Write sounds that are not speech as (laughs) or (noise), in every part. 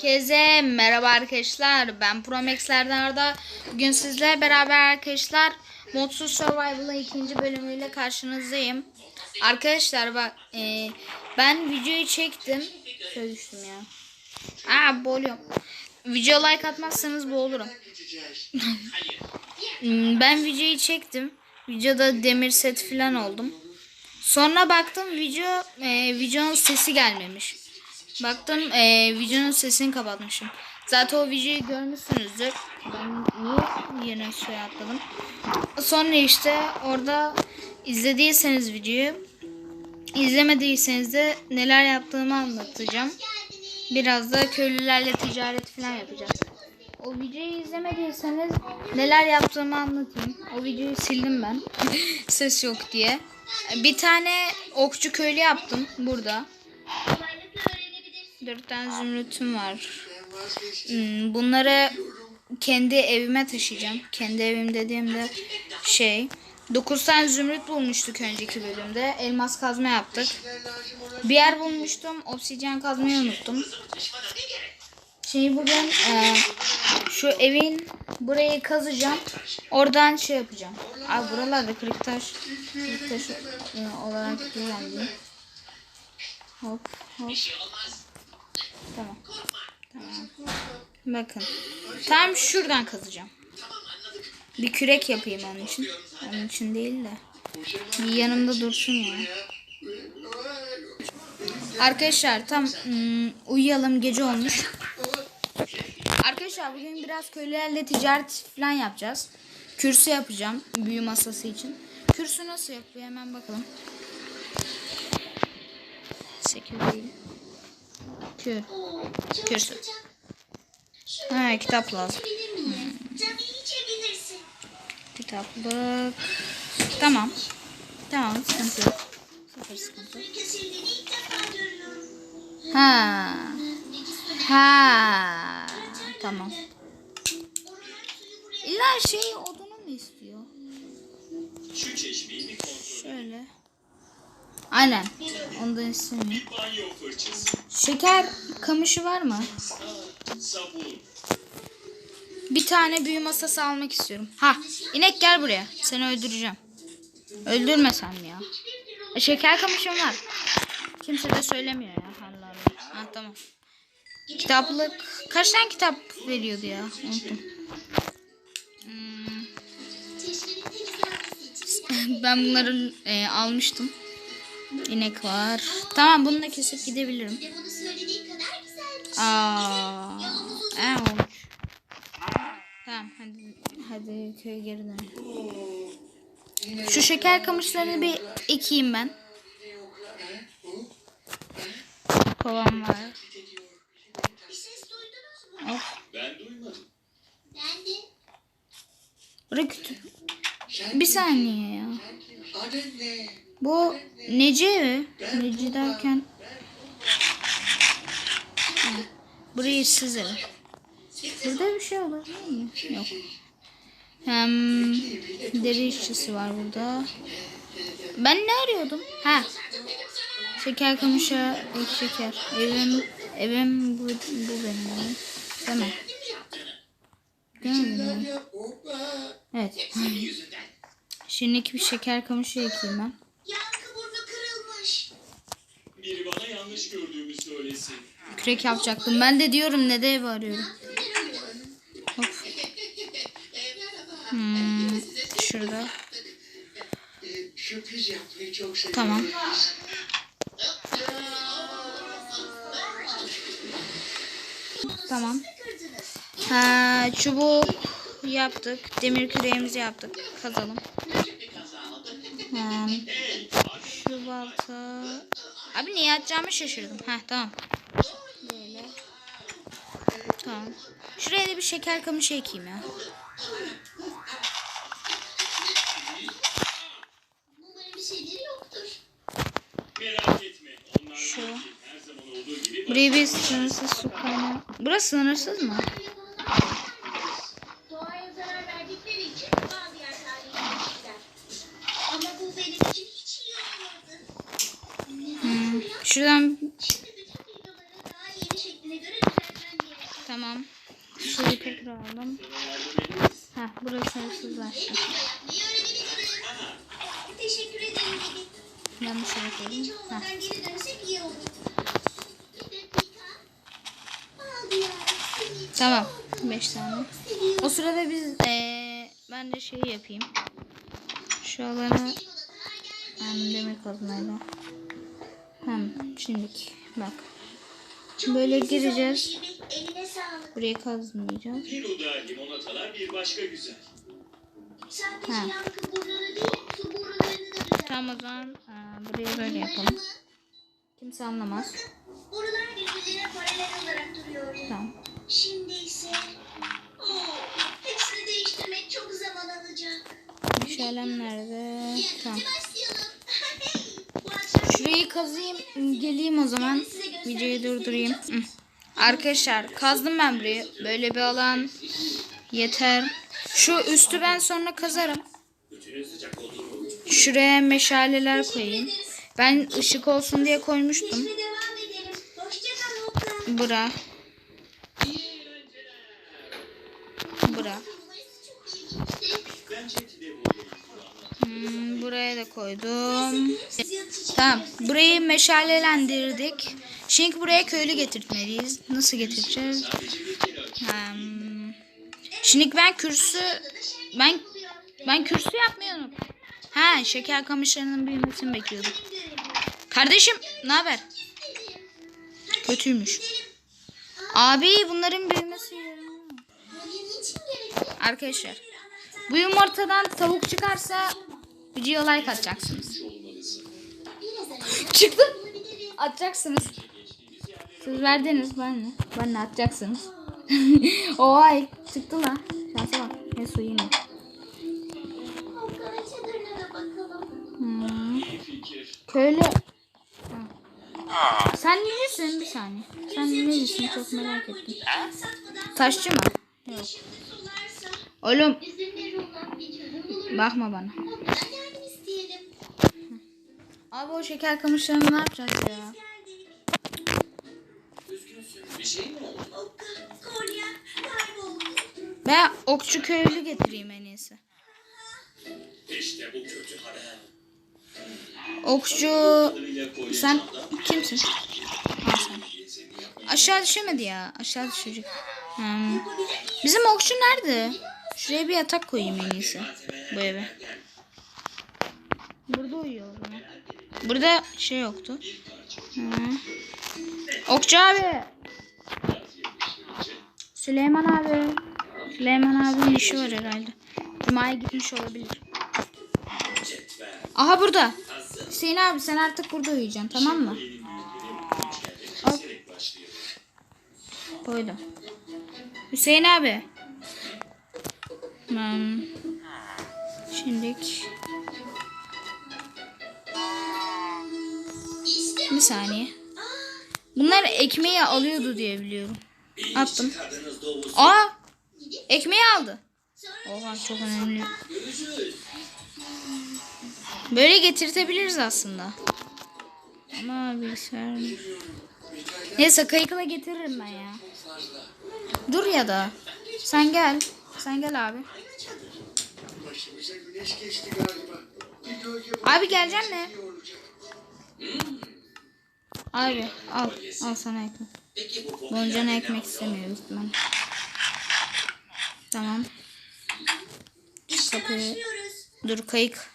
Herkese merhaba arkadaşlar. Ben Promex'lerden Arda. Bugün sizlerle beraber arkadaşlar Modsuz Survival'ın ikinci bölümüyle karşınızdayım. Arkadaşlar bak e, ben videoyu çektim. Şöyle ya. Aa boğuluyorum. Video like atmazsanız boğulurum. (laughs) Hmm, ben videoyu çektim. Videoda demir set falan oldum. Sonra baktım video e, videonun sesi gelmemiş. Baktım e, videonun sesini kapatmışım. Zaten o videoyu görmüşsünüzdür. Ben niye yine şey atladım. Sonra işte orada izlediyseniz videoyu izlemediyseniz de neler yaptığımı anlatacağım. Biraz da köylülerle ticaret falan yapacağız. O videoyu izlemediyseniz neler yaptığımı anlatayım. O videoyu sildim ben. (laughs) Ses yok diye. Bir tane okçu köylü yaptım burada. Dört tane zümrütüm var. Hmm, Bunları kendi evime taşıyacağım. Kendi evim dediğimde şey. 9 tane zümrüt bulmuştuk önceki bölümde. Elmas kazma yaptık. Bir yer bulmuştum. Obsidyen kazmayı unuttum. Şimdi bugün e, şu evin burayı kazacağım. Oradan şey yapacağım. Abi buralarda kırık taş, kırık taş e, olarak kullandım. Hop hop. Tamam. Tamam. Bakın. Tam şuradan kazacağım. Bir kürek yapayım onun için. Onun için değil de. Bir yanımda dursun ya. Arkadaşlar tam ım, uyuyalım gece olmuş. Arkadaşlar bugün biraz köylülerle ticaret falan yapacağız. Kürsü yapacağım büyü masası için. Kürsü nasıl yapıyor hemen bakalım. 8 değil. Kür. Kürsü. Ha kitap lazım. Kitaplık. Tamam. Tamam sıkıntı yok. Sıfır sıkıntı. Ha. Ha. Tamam. İlla şey odunu mu istiyor? Şu çeşmeyi bir kontrol Şöyle. Aynen. Ondan istemiyor. banyo fırçası, Şeker kamışı var mı? Bir tane büyü masası almak istiyorum. Ha, inek gel buraya. Seni öldüreceğim. Öldürmesem ya. E, şeker kamışım var. Kimse de söylemiyor ya. Allah Allah. Ha tamam. Kitaplık. Kaç tane kitap veriyordu ya? Unuttum. Hmm. (laughs) ben bunları e, almıştım. İnek var. Tamam bunu da kesip gidebilirim. Aa, e, olmuş. Tamam hadi hadi köye geri dönelim. Şu şeker kamışlarını bir ekeyim ben. Kovam var. Of. ben duymadım. Ben de. Kütüp. Bir saniye ya. Bu neci evi? Neci derken. Burayı siz evi. Burada bir şey olabilir mi? Yok. Hem deri işçisi var burada. Ben ne arıyordum? Ha. Şeker kamışı, ek şeker. Evim, evim bu, bu benim evim. Değil mi? Mi? Evet. (laughs) Şimdiki bir şeker kamışı ekeyim ben. Yankı burnu kırılmış. Biri bana yanlış gördüğümü söylesin. Kürek yapacaktım. Ben de diyorum ne de ev arıyorum. Hop. Hmm, şurada. Tamam. Tamam. Ha, çubuk yaptık. Demir küreğimizi yaptık. Kazalım. Ha, şu balta. Abi niye atacağımı şaşırdım. Heh tamam. Böyle. Tamam. Şuraya da bir şeker kamışı ekeyim ya. Umarım bir şeyleri yoktur. Merak etme. Onlar Şu. her zaman olduğu gibi Buraya bir sınırsız su kaynağı. Burası sınırsız mı? Doğaya zarar verdikleri için bazı yerler yemişler. Ama bu benim için hiç iyi olmadı. Hmm. Şuradan Şimdi bütün videoları daha yeni şekline göre düzenlemem gerek. Tamam. Aldım. Heh burası hırsızlaştı. Teşekkür ederim şöyle koyayım. Hiç Heh. geri dönsek iyi olur. Tamam. 5 tane. O sırada biz eee ben de şey yapayım. Şu alanı yani demir kazmayla. Hem şimdilik bak. Böyle gireceğiz. Burayı kazmayacağız. Kilo'da limonatalar bir başka güzel. Sadece Ha. yankı burnunu değil, su burunlarını da düzelt. Tamam o zaman eee, burayı böyle yapalım. Kimse anlamaz. Borular birbirine paralel olarak duruyordu. Tamam. Şimdi ise... Oh, hepsini değiştirmek çok zaman alacak. Şöylem nerede? Tamam. (laughs) Şurayı kazayım. Geleyim o zaman. Videoyu durdurayım. Hı. Arkadaşlar kazdım ben burayı. Böyle bir alan yeter. Şu üstü ben sonra kazarım. Şuraya meşaleler koyayım. Ben ışık olsun diye koymuştum. Bura. Bura. Hmm, buraya da koydum. Tamam. Burayı meşalelendirdik. Şimdi buraya köylü getirtmeliyiz. Nasıl getireceğiz? Hmm. Şimdi ben kürsü ben ben kürsü yapmayı unuttum. Ha şeker kamışlarının büyümesini bekliyordum. Kardeşim ne haber? Kötüymüş. Abi bunların büyümesi? Arkadaşlar bu yumurtadan tavuk çıkarsa videoya like atacaksınız. Çıktı. Atacaksınız. Siz verdiniz ben ne? Ben ne atacaksınız? (laughs) Oy çıktı lan. Şansa bak. Ne su yine. Hmm. Köylü. Ha. Sen necisin bir saniye. Sen necisin çok merak ettim. Taşçı mı? Yok. Oğlum bakma bana. Abi o şeker kamışlarını ne yapacağız ya? Şey mi oldu? Okka, kolye, kayboldu. Ben okçu köylü getireyim en iyisi. İşte bu kötü haber. Okçu sen kimsin? Ha, sen. Aşağı düşemedi ya. Aşağı düşecek. Hmm. Bizim okçu nerede? Şuraya bir yatak koyayım en iyisi. Bu eve. Burada uyuyor. Burada şey yoktu. Hı. Okçu abi. Süleyman abi. Süleyman abinin işi var herhalde. Cuma'ya gitmiş olabilir. Aha burada. Hüseyin abi sen artık burada uyuyacaksın tamam mı? Hop. Koydum. Hüseyin abi. Tamam. Şimdilik. Bir saniye. Bunlar ekmeği alıyordu diye biliyorum. Attım. Aa! Ekmeği aldı. Oha çok önemli. Böyle getirtebiliriz aslında. Ama bilgisayar... Neyse kayıkla getiririm ben ya. Dur ya da. Sen gel. Sen gel abi. Abi geleceksin mi? Abi al. Al sana ekmek. Boncana ekmek istemiyoruz ben. Tamam. işte Kapıyı-. Dur kayık.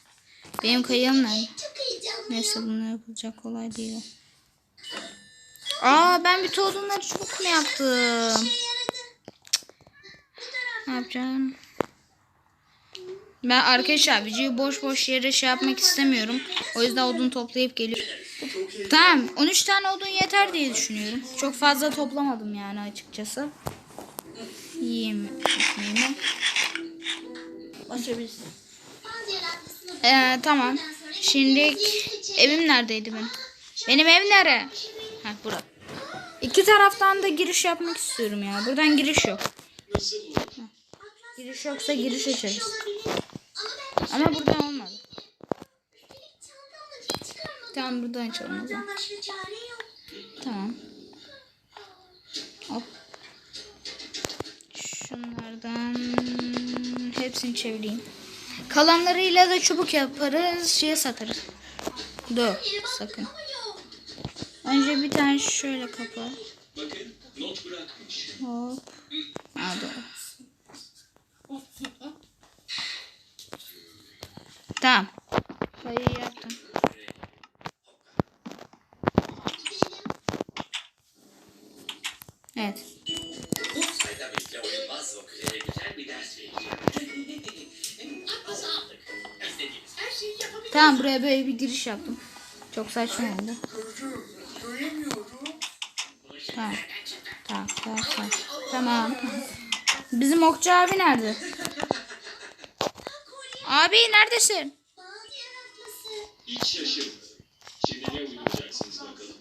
Benim kayığım nerede? Neyse bunu yapılacak kolay değil. Aa ben bir odunları çubuk mu yaptım? Ne yapacağım? Ben arkadaşlar videoyu boş boş yere şey yapmak istemiyorum. O yüzden odun toplayıp geliyorum. Tamam 13 tane odun yeter diye düşünüyorum. Çok fazla toplamadım yani açıkçası. Yiyeyim ekmeğimi. Ee, tamam. Şimdi evim neredeydi benim? Benim ev nere? Ha bura. İki taraftan da giriş yapmak istiyorum ya. Buradan giriş yok. Giriş yoksa giriş açarız. Ama buradan olmadı. Tamam buradan açalım o zaman. Tamam. Hop. Şunlardan hepsini çevireyim. Kalanlarıyla da çubuk yaparız, şeye satarız. Dur, sakın. Önce bir tane şöyle kapa. Hop. Aa, doğru. Tamam. Sayı yaptım. Evet. Bu sayda bekle oyulmaz o kuleye güzel bir ders vereceğim. Atması aldık. İstediğiniz her şeyi yapabilirsiniz. Tamam buraya böyle bir giriş yaptım. Çok saçma oldu. Tamam. Tamam, tamam, tamam. Tamam. Bizim okçu abi nerede? Abi neredesin? Hiç şaşırmadım. Şimdi ne uygulayacaksınız bakalım?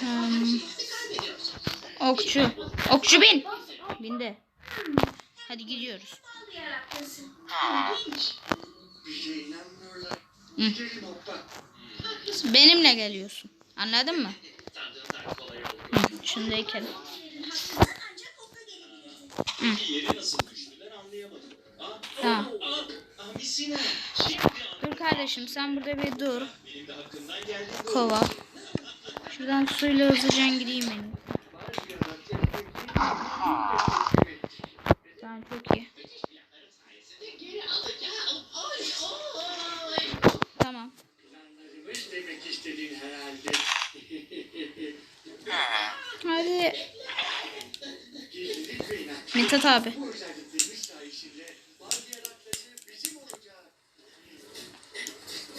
Hmm. Okçu. Okçu bin. Bindi. Hadi gidiyoruz. Hı. Benimle geliyorsun. Anladın mı? Hı, anlayamadım. Aa, Tamam. Dur kardeşim sen burada bir dur. Kova. Şuradan suyla hızlıca gideyim benim. Tamam çok iyi. Tamam. Demek istediğin herhalde. Hadi. Mithat abi.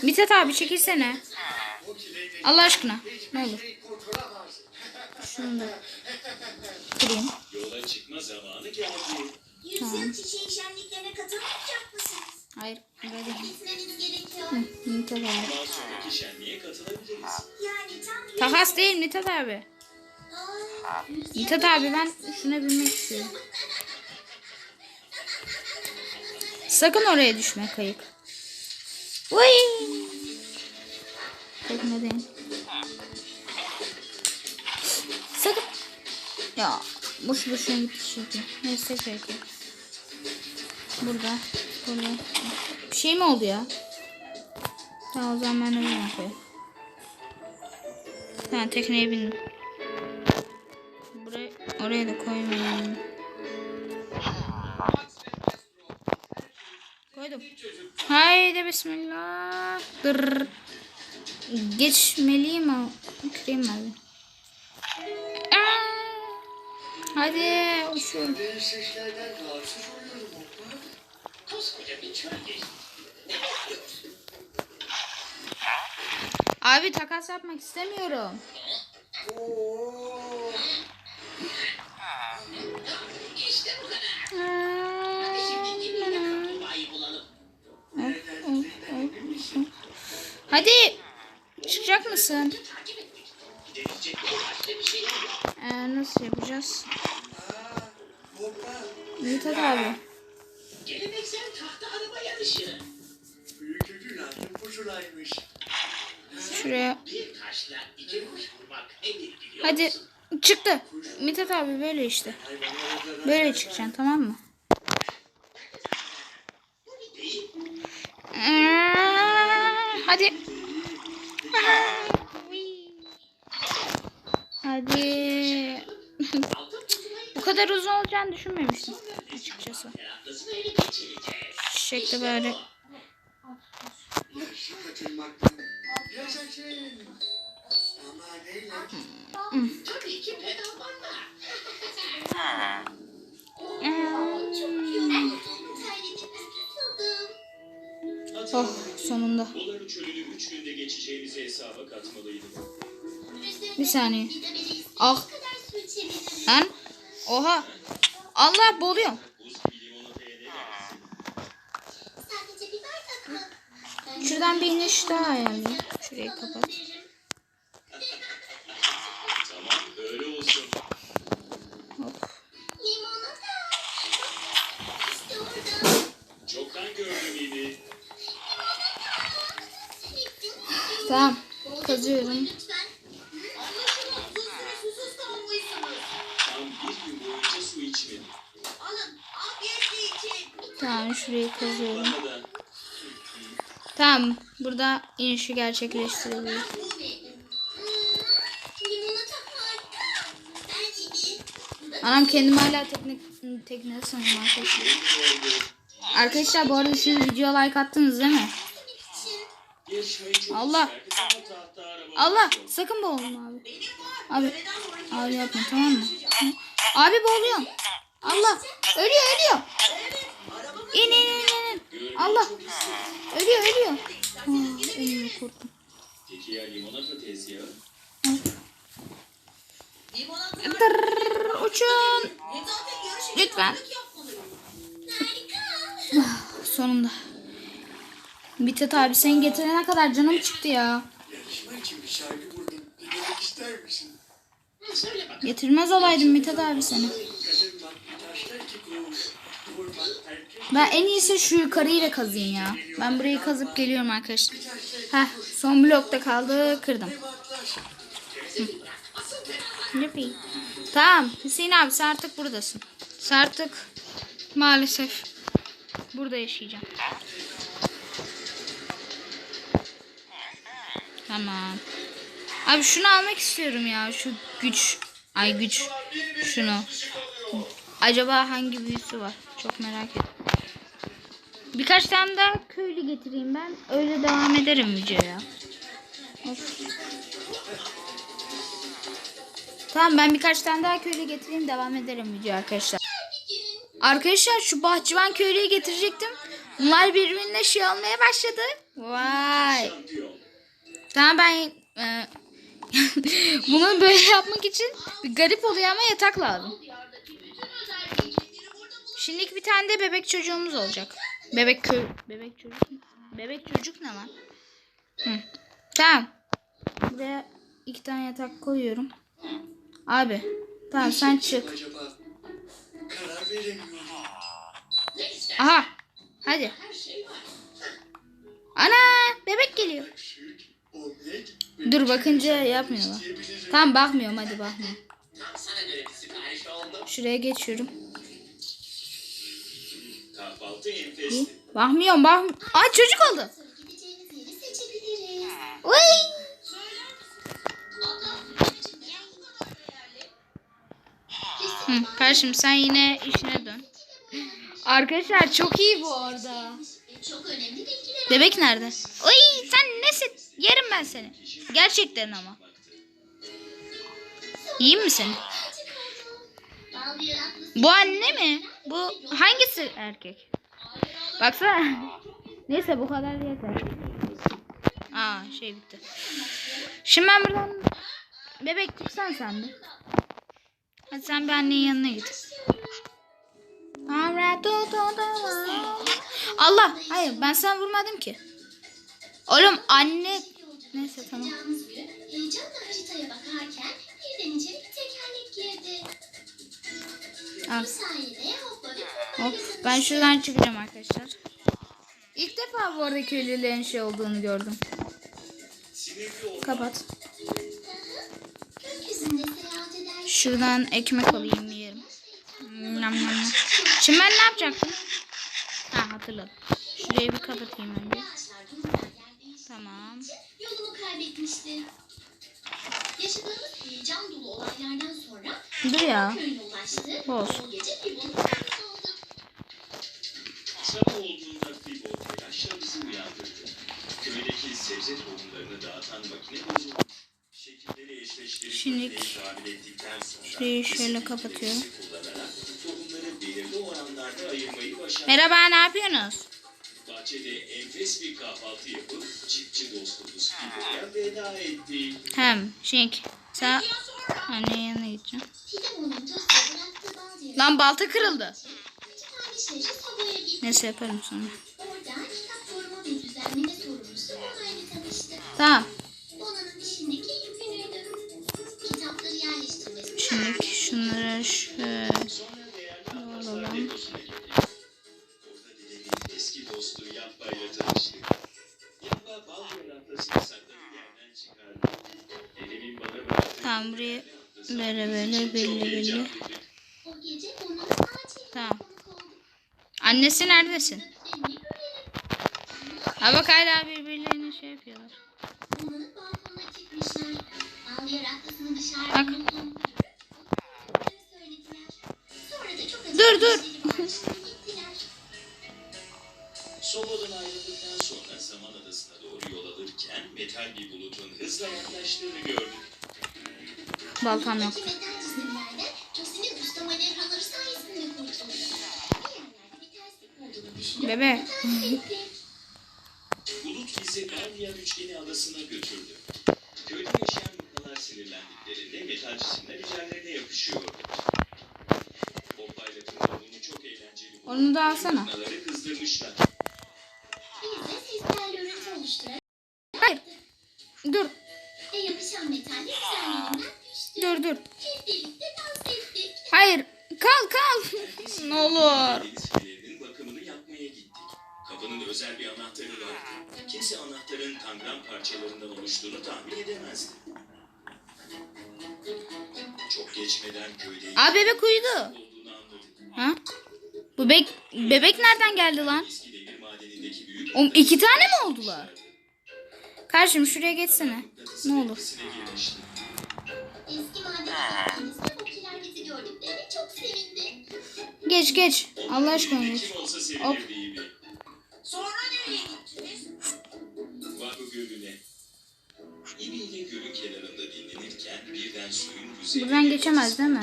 Mithat abi çekilsene. Allah aşkına. Ne olur. şey kurtulamaz. Şunu da kırayım. Yola çıkma zamanı geldi. Yüzyıl çiçeği şenliklerine katılmayacak mısınız? Hayır. Böyle. Gitmeniz gerekiyor. Hı, Mithat abi. Bundan sonraki şenliğe katılabiliriz. Yani tam. Takas değil Mithat abi. Aa, Mithat abi ben şuna binmek istiyorum. (laughs) Sakın oraya düşme kayık. Vay. Teknedeyim. Sakın. Ya boş boşuna gitti çünkü. Neyse peki. Burada. Burada. Bir şey mi oldu ya? Tamam o zaman ben öyle yapayım. Tamam tekneye bindim. Buraya, oraya da koymayayım. Koydum. Haydi bismillah. Dır. Geçmeliyim ama kırayım abi. Çöl geçti. Abi takas yapmak istemiyorum. İşte bu kadar. Hadi. Çıkacak mısın? Ee, nasıl yapacağız? Mithat abi. Geleneksel tahta araba yarışı. Büyük ödül altın pusulaymış. Şuraya. Bir taşla iki kuş vurmak nedir biliyor Hadi. musun? Çıktı. Mithat abi böyle işte. Böyle çıkacaksın tamam mı? Hadi. Hadi. Bu kadar uzun olacağını düşünmemiştim açıkçası. De böyle. Susadım. Oh sonunda. Bir saniye. Ah. Lan. Oha. Allah? Ben Şuradan bir iniş daha ayarlayayım. Şurayı kapat. Tamam. Kazıyorum. Tamam şurayı kazıyorum. Tamam burada inişi yiyeyim. Anam kendimi hala tekne, tekne sanıyorum arkadaşlar. Arkadaşlar bu arada siz video like attınız değil mi? Allah. Allah sakın boğulma abi. Abi abi yapma tamam mı? Abi boğuluyorum. Allah ölüyor ölüyor. İn in in in. Allah ölüyor ölüyor. Aa, ölüyor korktum. Peki uçun. Lütfen. Sonunda. Mithat abi sen getirene kadar canım çıktı ya. Getirmez olaydım Mithat abi seni. Ben en iyisi şu yukarıyı da kazayım ya. Ben burayı kazıp geliyorum arkadaşlar. Heh son blokta kaldı kırdım. Yuppi. Tamam Hüseyin abi sen artık buradasın. Sen artık maalesef burada yaşayacağım. Tamam. Abi şunu almak istiyorum ya. Şu güç. Ay güç. Şunu. Acaba hangi büyüsü var? Çok merak ettim. Birkaç tane daha köylü getireyim ben. Öyle devam ederim videoya. Tamam ben birkaç tane daha köylü getireyim devam ederim video arkadaşlar. Arkadaşlar şu bahçıvan köylüyü getirecektim. Bunlar birbirine şey olmaya başladı. Vay. Tamam ben e, (laughs) bunu böyle yapmak için bir garip oluyor ama yatak lazım. Şimdilik bir tane de bebek çocuğumuz olacak. Bebek kö bebek çocuk. Bebek çocuk ne lan? Hı. Tamam. Buraya iki tane yatak koyuyorum. Abi. Tamam sen çık. Aha. Hadi. Ana bebek geliyor. Dur bakınca yapmıyorlar. Tamam bakmıyorum hadi bakmıyorum. Şuraya geçiyorum. Kahvaltı enfesti. Bakmıyorum bakmıyorum. Ay çocuk oldu. Uy. Hı, kardeşim sen yine işine dön. Arkadaşlar çok iyi bu arada. Bebek nerede? Uy sen nesin? Yerim ben seni. Gerçekten ama. İyi mi seni? Bal yaratması Bu anne mi? Bu hangisi erkek? Baksana. Neyse bu kadar yeter. Aa şey bitti. Şimdi ben buradan bebek tutsan sen de. Hadi sen bir annenin yanına git. Allah hayır ben sana vurmadım ki. Oğlum anne neyse tamam. gün heyecanla haritaya bakarken birden içeri bir tekerlek girdi. Bu sayede Hop ben şuradan çıkacağım arkadaşlar. İlk defa bu arada köylülerin şey olduğunu gördüm. Kapat. Şuradan ekmek alayım yerim. Nam nam nam. Şimdi ben ne yapacaktım? Ha hatırladım. Şurayı bir kapatayım önce. Tamam. Yolunu kaybetmişti. Yaşadığımız heyecan dolu olaylardan sonra Dur ya. Olsun. Sabah olduğunda Fibo telaşla bizi uyandırdı. Köydeki sebze tohumlarını dağıtan makine bozulmuş. Şekilleri eşleştirip Şimdi tamir ettikten sonra şurayı şöyle kapatıyorum. tohumları belirli oranlarda ayırmayı başardı. Merhaba ne yapıyorsunuz? Bahçede enfes bir kahvaltı yapıp çiftçi dostumuz Fibo'ya veda etti. Hem şey sen annenin yanına gideceğim. Lan balta kırıldı. Şehri Sabo'ya gitti. Neyse yaparım sonra. Tamam. Şimdi şunları şöyle. Alalım. Tamam buraya böyle böyle belli belli. heyecanlıydık. o gece Bona'nın acil Tamam. konuk oldu. Annesi neredesin? Ha bak hala birbirlerine şey yapıyorlar. Bak. Dur, dur. Solo'dan ayrıldıktan sonra Zaman Adası'na doğru yol alırken metal bir bulutun hızla yaklaştığını gördük. Baltam yok. Bebe. Bulut bizi Gallia üçgeni adasına götürdü. Köyde yaşayan mıknalar sinirlendiklerinde metal cisimler üzerlerine yapışıyordu. Tuna bunu çok eğlenceli buldu. Onu da alsana. Mıknaları kızdırmışlar. Biz de sesler görüntü oluşturarak Hayır. Dur. ve yapışan metal üzerlerinden düştü. Dur dur. Hep birlikte dans ettik. Hayır. Kal kal. ne olur. Kapının özel bir anahtarı vardı. Kimse anahtarın tangram parçalarından oluştuğunu tahmin edemezdi. Çok geçmeden köyde Aa bebek uyudu. olduğunu anladık. Ha? Bu bek bebek nereden geldi lan? Oğlum iki tane mi oldular? Karşım şuraya geçsene. Ne olur. Geç geç. Allah aşkına geç. Hop. Sonra nereye gittiniz? Vaku Gölü'ne. İbi ile gölün kenarında dinlenirken birden suyun yüzeyine... Buradan geçemez değil mi?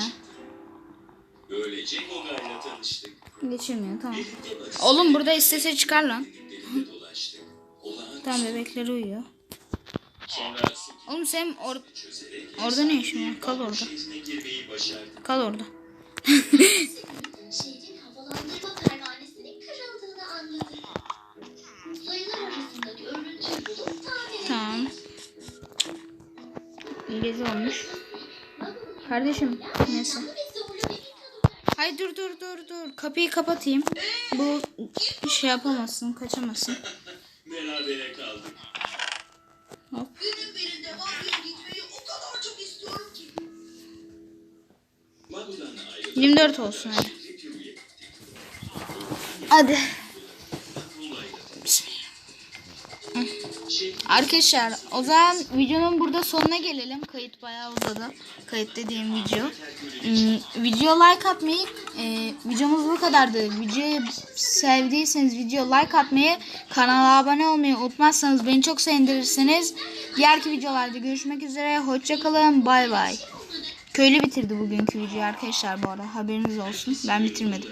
Böylece Goga'yla tanıştık. Geçirmiyor tamam. Oğlum burada istese çıkar lan. Tamam bebekleri uyuyor. Oğlum sen or Orada ne işin var? Kal orada. kal orada. (laughs) gezi olmuş. Kardeşim neyse. Hay dur dur dur dur. Kapıyı kapatayım. Bu şey yapamazsın, kaçamazsın. Berabere kaldık. Günün birinde Varyo'ya gitmeyi o kadar çok istiyorum ki. Vagu'dan ayrılıp 24 olsun hadi. Hadi. Arkadaşlar o zaman videonun burada sonuna gelelim. Kayıt bayağı uzadı. Kayıt dediğim video. Hmm, video like atmayı, e, videomuz bu kadardı. Videoyu sevdiyseniz video like atmayı, kanala abone olmayı unutmazsanız beni çok sevindirirsiniz. Diğerki videolarda görüşmek üzere. Hoşçakalın. Bay bay. Köylü bitirdi bugünkü videoyu arkadaşlar bu arada. Haberiniz olsun. Ben bitirmedim.